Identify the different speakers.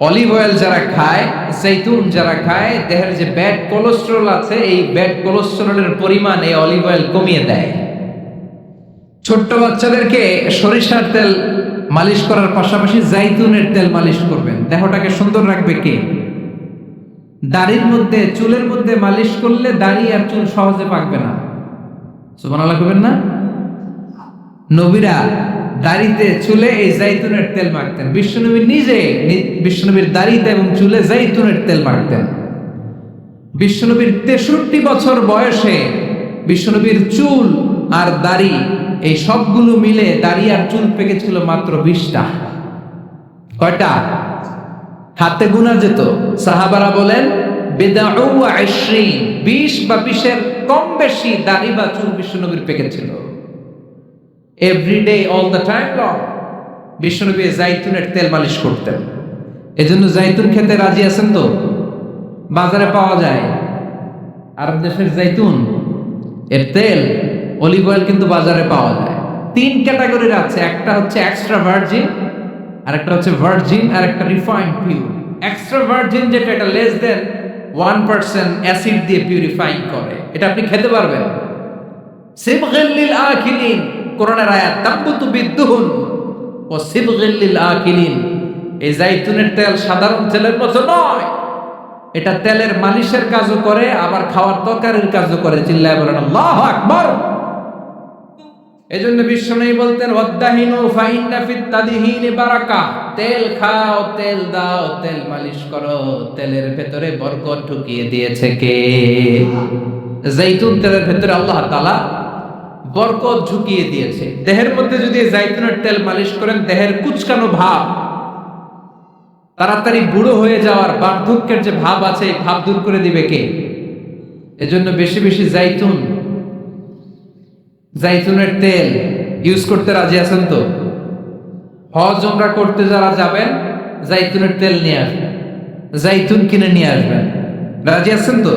Speaker 1: Olive oil যারা খায় জৈতুন যারা খায়, দেহের যে ব্যাড কোলেস্ট্রল আছে, এই ব্যাড কোলেস্ট্রলের পরিমাণ এই অলিভ অয়েল কমিয়ে দেয়। ছোট্ট বাচ্চাদেরকে সরিষার তেল মালিশ করার পাশাপাশি জাইতুনের তেল মালিশ করবেন। দেহটাকে সুন্দর রাখবে কে? দাড়ির মধ্যে, চুলের মধ্যে মালিশ করলে দাড়ি আর চুল সহজে পাকবে না। সুবহানাল্লাহ করবেন না? নবীরা দাড়িতে, চুলে এই জাইতুনের তেল মাখতেন। বিশ্বনবী নিজে বিশ্বনবীর দাড়িতে এবং চুলে জাইতুনের তেল মাখতেন। বিশ্বনবীর তেষট্টি বছর বয়সে বিশ্বনবীর চুল আর দাড়ি, এই সবগুলো মিলে দাড়ি আর চুল পেকেছিল মাত্র বিশটা। কয়টা? হাতে গুনা যেত। সাহাবারা বলেন বিশ বা বিশের কম বেশি দাড়ি বা চুল বিশ্বনবীর পেকেছিল। Everyday all the time long বিশ্বনবী জাইতুনের তেল মালিশ করতেন। এজন্য জাইতুন খেতে রাজি আছেন তো? বাজারে পাওয়া যায়। আরব দেশের জাইতুন, এর তেল, অলিভ অয়েল কিন্তু বাজারে পাওয়া যায়। তিন ক্যাটাগরির আছে। একটা হচ্ছে এক্সট্রা ভার্জিন আর একটা হচ্ছে ভার্জিন আর একটা রিফাইন্ড পিউর এক্সট্রা ভার্জিন যেটা এটা less than one percent acid দিয়ে পিউরিফাইং করে। এটা আপনি খেতে পারবেন। সিবগিল্লিল আকিলিন কোরআনের আয়াত তাব্বুতু বিদ্দুহুন ও সিবগিল্লিল আকিলিন। এই জাইতুনের তেল সাধারণ তেলের মতো নয়। এটা তেলের মালিশের কাজও করে, আবার খাওয়ার তরকারির কাজও করে। চিল্লায় বলেন, আল্লাহু আকবার! এজন্য বিশ্বনবী বলতেন, ওয়াদ্দাহিনু ফাইন্না ফিত তাদহিনি বারাকা। তেল খাও, তেল দাও, তেল মালিশ করো। তেলের ভেতরে বরকত ঢুকিয়ে দিয়েছে কে? জাইতুন তেলের ভেতরে আল্লাহ তাআলা বরকত ঢুকিয়ে দিয়েছে। দেহের মধ্যে যদি জাইতুনের তেল মালিশ করেন, দেহের কুচকানো ভাব, তাড়াতাড়ি বুড়ো হয়ে যাওয়ার বার্ধক্যের যে ভাব আছে, এই ভাব দূর করে দিবে কে? এজন্য বেশি বেশি জাইতুন, জাইতুনের তেল ইউজ করতে রাজি আছেন তো? হজ ওমরা করতে যারা যাবেন, জাইতুনের তেল নিয়ে আসবেন, জাইতুন কিনে নিয়ে আসবেন। রাজি আছেন তো?